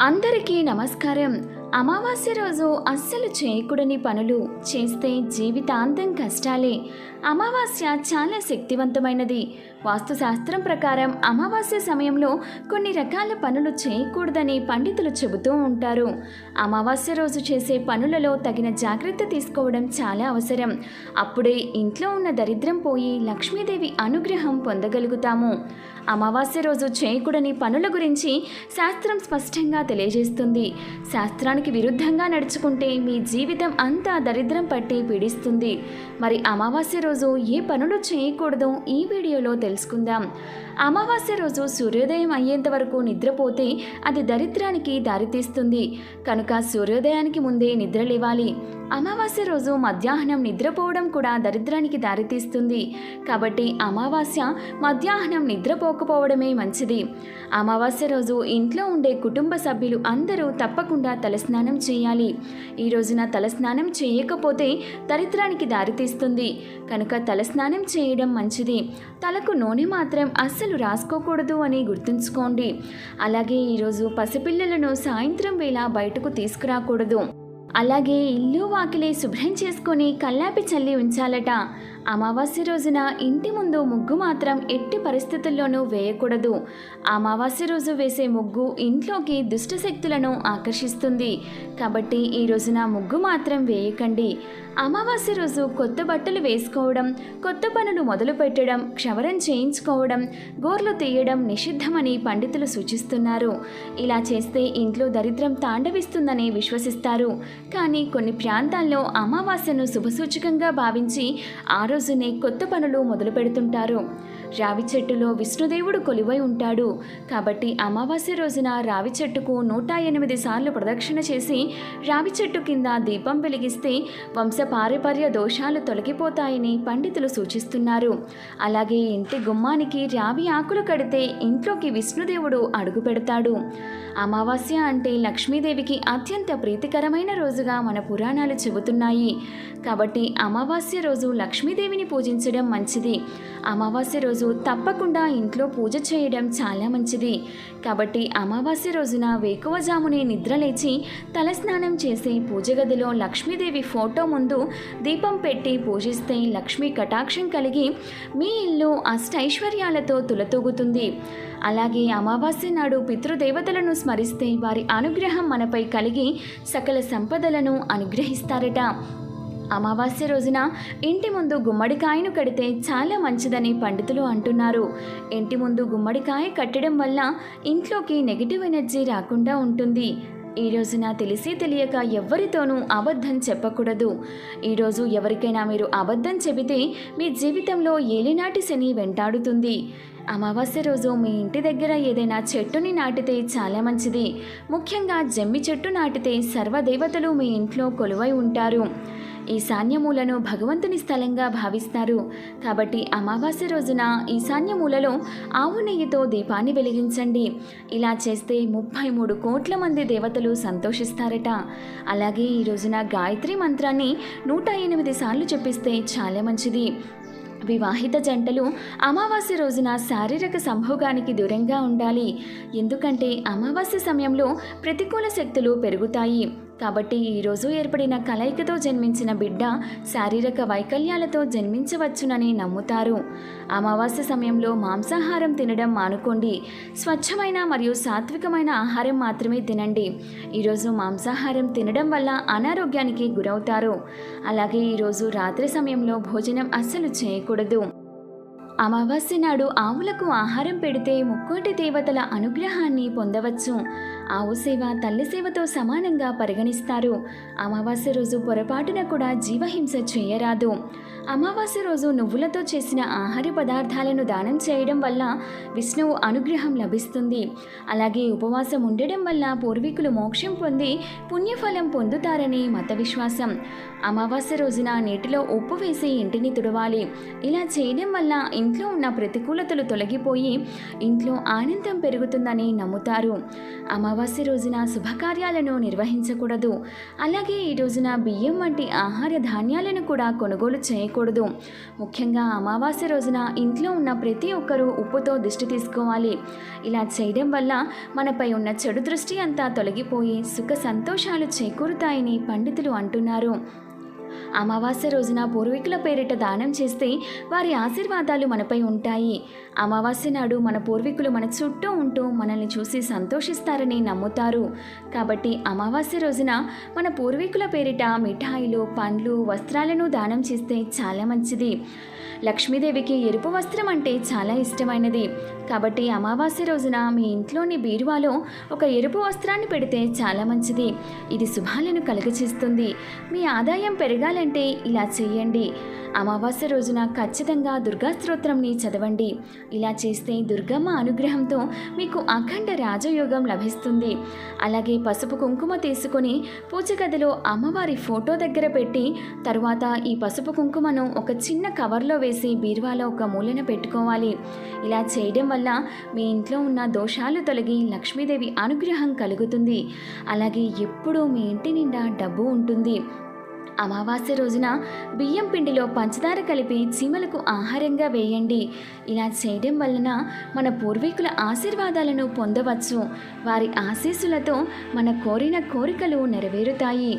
అందరికీ నమస్కారం. అమావాస్య రోజు అస్సలు చేయకూడని పనులు చేస్తే జీవితాంతం కష్టాలే. అమావాస్య చాలా శక్తివంతమైనది. వాస్తుశాస్త్రం ప్రకారం అమావాస్య సమయంలో కొన్ని రకాల పనులు చేయకూడదని పండితులు చెబుతూ ఉంటారు. అమావాస్య రోజు చేసే పనులలో తగిన జాగ్రత్త తీసుకోవడం చాలా అవసరం. అప్పుడే ఇంట్లో ఉన్న దరిద్రం పోయి లక్ష్మీదేవి అనుగ్రహం పొందగలుగుతాము. అమావాస్య రోజు చేయకూడని పనుల గురించి శాస్త్రం స్పష్టంగా తెలియజేస్తుంది. శాస్త్రానికి విరుద్ధంగా నడుచుకుంటే మీ జీవితం అంతా దరిద్రం పట్టి పీడిస్తుంది. మరి అమావాస్య రోజు ఏ పనులు చేయకూడదో ఈ వీడియోలో తెలుసుకుందాం. అమావాస్య రోజు సూర్యోదయం అయ్యేంత వరకు నిద్రపోతే అది దరిద్రానికి దారితీస్తుంది. కనుక సూర్యోదయానికి ముందే నిద్ర లేవాలి. అమావాస్య రోజు మధ్యాహ్నం నిద్రపోవడం కూడా దరిద్రానికి దారితీస్తుంది. కాబట్టి అమావాస్య మధ్యాహ్నం నిద్రపోకపోవడమే మంచిది. అమావాస్య రోజు ఇంట్లో ఉండే కుటుంబ సభ్యులు అందరూ తప్పకుండా తలస్నానం చేయాలి. ఈ రోజున తలస్నానం చేయకపోతే దరిద్రానికి దారితీస్తుంది. కనుక తలస్నానం చేయడం మంచిది. తలకు నూనె మాత్రం అస్సలు రాసుకోకూడదు అని గుర్తుంచుకోండి. అలాగే ఈరోజు పసిపిల్లలను సాయంత్రం వేళ బయటకు తీసుకురాకూడదు. అలాగే ఇల్లు వాకిలి శుభ్రం చేసుకొని కల్లాపి చల్లి ఉంచాలట. అమావాస్య రోజున ఇంటి ముందు ముగ్గు మాత్రం ఎట్టి పరిస్థితుల్లోనూ వేయకూడదు. అమావాస్య రోజు వేసే ముగ్గు ఇంట్లోకి దుష్ట శక్తులను ఆకర్షిస్తుంది. కాబట్టి ఈ రోజున ముగ్గు మాత్రం వేయకండి. అమావాస్య రోజు కొత్త బట్టలు వేసుకోవడం కొత్త పనులు మొదలు పెట్టడం క్షవరం చేయించుకోవడం గోర్లు తీయడం నిషిద్ధమని పండితులు సూచిస్తున్నారు. ఇలా చేస్తే ఇంట్లో దరిద్రం తాండవిస్తుందని విశ్వసిస్తారు. కానీ కొన్ని ప్రాంతాల్లో అమావాస్యను శుభసూచకంగా భావించి ఆ రోజునే కొత్త పనులు మొదలు పెడుతుంటారు రావి చెట్టులో విష్ణుదేవుడు కొలువై ఉంటాడు. కాబట్టి అమావాస్య రోజున రావి చెట్టుకు నూట ఎనిమిది సార్లు ప్రదక్షిణ చేసి రావి చెట్టు కింద దీపం వెలిగిస్తే వంశ పారిపర్య దోషాలు తొలగిపోతాయని పండితులు సూచిస్తున్నారు. అలాగే ఇంటి గుమ్మానికి రావి ఆకులు కడితే ఇంట్లోకి విష్ణుదేవుడు అడుగు పెడతాడు. అమావాస్య అంటే లక్ష్మీదేవికి అత్యంత ప్రీతికరమైన రోజుగా మన పురాణాలు చెబుతున్నాయి. కాబట్టి అమావాస్య రోజు లక్ష్మీదేవిని పూజించడం మంచిది. అమావాస్య రోజు తప్పకుండా ఇంట్లో పూజ చేయడం చాలా మంచిది. కాబట్టి అమావాస్య రోజున వేకువజామునే నిద్రలేచి తలస్నానం చేసి పూజ గదిలో లక్ష్మీదేవి ఫోటో ముందు దీపం పెట్టి పూజిస్తే లక్ష్మీ కటాక్షం కలిగి మీ ఇల్లు అష్టైశ్వర్యాలతో తులతూగుతుంది. అలాగే అమావాస్య నాడు పితృదేవతలను స్మరిస్తే వారి అనుగ్రహం మనపై కలిగి సకల సంపదలను అనుగ్రహిస్తారట. అమావాస్య రోజున ఇంటి ముందు గుమ్మడికాయను కడితే చాలా మంచిదని పండితులు అంటున్నారు. ఇంటి ముందు గుమ్మడికాయ కట్టడం వల్ల ఇంట్లోకి నెగిటివ్ ఎనర్జీ రాకుండా ఉంటుంది. ఈ రోజున తెలిసి తెలియక ఎవ్వరితోనూ అబద్ధం చెప్పకూడదు. ఈరోజు ఎవరికైనా మీరు అబద్ధం చెబితే మీ జీవితంలో ఏలినాటి శని వెంటాడుతుంది. అమావాస్య రోజు మీ ఇంటి దగ్గర ఏదైనా చెట్టుని నాటితే చాలా మంచిది. ముఖ్యంగా జమ్మి చెట్టు నాటితే సర్వదేవతలు మీ ఇంట్లో కొలువై ఉంటారు. ఈశాన్యమూలను భగవంతుని స్థలంగా భావిస్తారు. కాబట్టి అమావాస్య రోజున ఈశాన్యమూలలో ఆవు నెయ్యితో దీపాన్ని వెలిగించండి. ఇలా చేస్తే ముప్పై మూడు కోట్ల మంది దేవతలు సంతోషిస్తారట. అలాగే ఈ రోజున గాయత్రి మంత్రాన్ని నూట ఎనిమిది సార్లు చెప్పిస్తే చాలా మంచిది. వివాహిత జంటలు అమావాస్య రోజున శారీరక సంభోగానికి దూరంగా ఉండాలి. ఎందుకంటే అమావాస్య సమయంలో ప్రతికూల శక్తులు పెరుగుతాయి. కాబట్టి ఈరోజు ఏర్పడిన కలయికతో జన్మించిన బిడ్డ శారీరక వైకల్యాలతో జన్మించవచ్చునని నమ్ముతారు. అమావాస్య సమయంలో మాంసాహారం తినడం మానుకోండి. స్వచ్ఛమైన మరియు సాత్వికమైన ఆహారం మాత్రమే తినండి. ఈరోజు మాంసాహారం తినడం వల్ల అనారోగ్యానికి గురవుతారు. అలాగే ఈరోజు రాత్రి సమయంలో భోజనం అస్సలు చేయకూడదు. అమావాస్య నాడు ఆవులకు ఆహారం పెడితే ముక్కోటి దేవతల అనుగ్రహాన్ని పొందవచ్చు. ఆవు సేవ తల్లి సేవతో సమానంగా పరిగణిస్తారు. అమావాస్య రోజు పొరపాటున కూడా జీవహింస చేయరాదు. అమావాస్య రోజు నువ్వులతో చేసిన ఆహార పదార్థాలను దానం చేయడం వల్ల విష్ణువు అనుగ్రహం లభిస్తుంది. అలాగే ఉపవాసం ఉండడం వల్ల పూర్వీకులు మోక్షం పొంది పుణ్యఫలం పొందుతారని మత విశ్వాసం. అమావాస్య రోజున నీటిలో ఉప్పు వేసి ఇంటిని తుడవాలి. ఇలా చేయడం వల్ల ఇంట్లో ఉన్న ప్రతికూలతలు తొలగిపోయి ఇంట్లో ఆనందం పెరుగుతుందని నమ్ముతారు. అమావాస్య అమావాస్య రోజున శుభకార్యాలను నిర్వహించకూడదు. అలాగే ఈ రోజున బియ్యం వంటి ఆహార ధాన్యాలను కూడా కొనుగోలు చేయకూడదు. ముఖ్యంగా అమావాస్య రోజున ఇంట్లో ఉన్న ప్రతి ఒక్కరూ ఉప్పుతో దిష్టి తీసుకోవాలి. ఇలా చేయడం వల్ల మనపై ఉన్న చెడు దృష్టి అంతా తొలగిపోయి సుఖ సంతోషాలు చేకూరుతాయని పండితులు అంటున్నారు. అమావాస్య రోజున పూర్వీకుల పేరిట దానం చేస్తే వారి ఆశీర్వాదాలు మనపై ఉంటాయి. అమావాస్య నాడు మన పూర్వీకులు మన చుట్టూ ఉంటూ మనల్ని చూసి సంతోషిస్తారని నమ్ముతారు. కాబట్టి అమావాస్య రోజున మన పూర్వీకుల పేరిట మిఠాయిలు పండ్లు వస్త్రాలను దానం చేస్తే చాలా మంచిది. లక్ష్మీదేవికి ఎరుపు వస్త్రం అంటే చాలా ఇష్టమైనది. కాబట్టి అమావాస్య రోజున మీ ఇంట్లోని బీరువాలో ఒక ఎరుపు వస్త్రాన్ని పెడితే చాలా మంచిది. ఇది శుభాలను కలుగచేస్తుంది. మీ ఆదాయం పెరగాలంటే ఇలా చేయండి. అమావాస్య రోజున ఖచ్చితంగా దుర్గా స్తోత్రంని చదవండి. ఇలా చేస్తే దుర్గమ్మ అనుగ్రహంతో మీకు అఖండ రాజయోగం లభిస్తుంది. అలాగే పసుపు కుంకుమ తీసుకొని పూజ గదిలో అమ్మవారి ఫోటో దగ్గర పెట్టి తరువాత ఈ పసుపు కుంకుమను ఒక చిన్న కవర్లో వేసి బీరువాలో ఒక మూలన పెట్టుకోవాలి. ఇలా చేయడం వల్ల మీ ఇంట్లో ఉన్న దోషాలు తొలగి లక్ష్మీదేవి అనుగ్రహం కలుగుతుంది. అలాగే ఎప్పుడూ మీ ఇంటి నిండా డబ్బు ఉంటుంది. అమావాస్య రోజున బియ్యం పిండిలో పంచదార కలిపి చీమలకు ఆహారంగా వేయండి. ఇలా చేయడం వలన మన పూర్వీకుల ఆశీర్వాదాలను పొందవచ్చు. వారి ఆశీస్సులతో మన కోరిన కోరికలు నెరవేరుతాయి.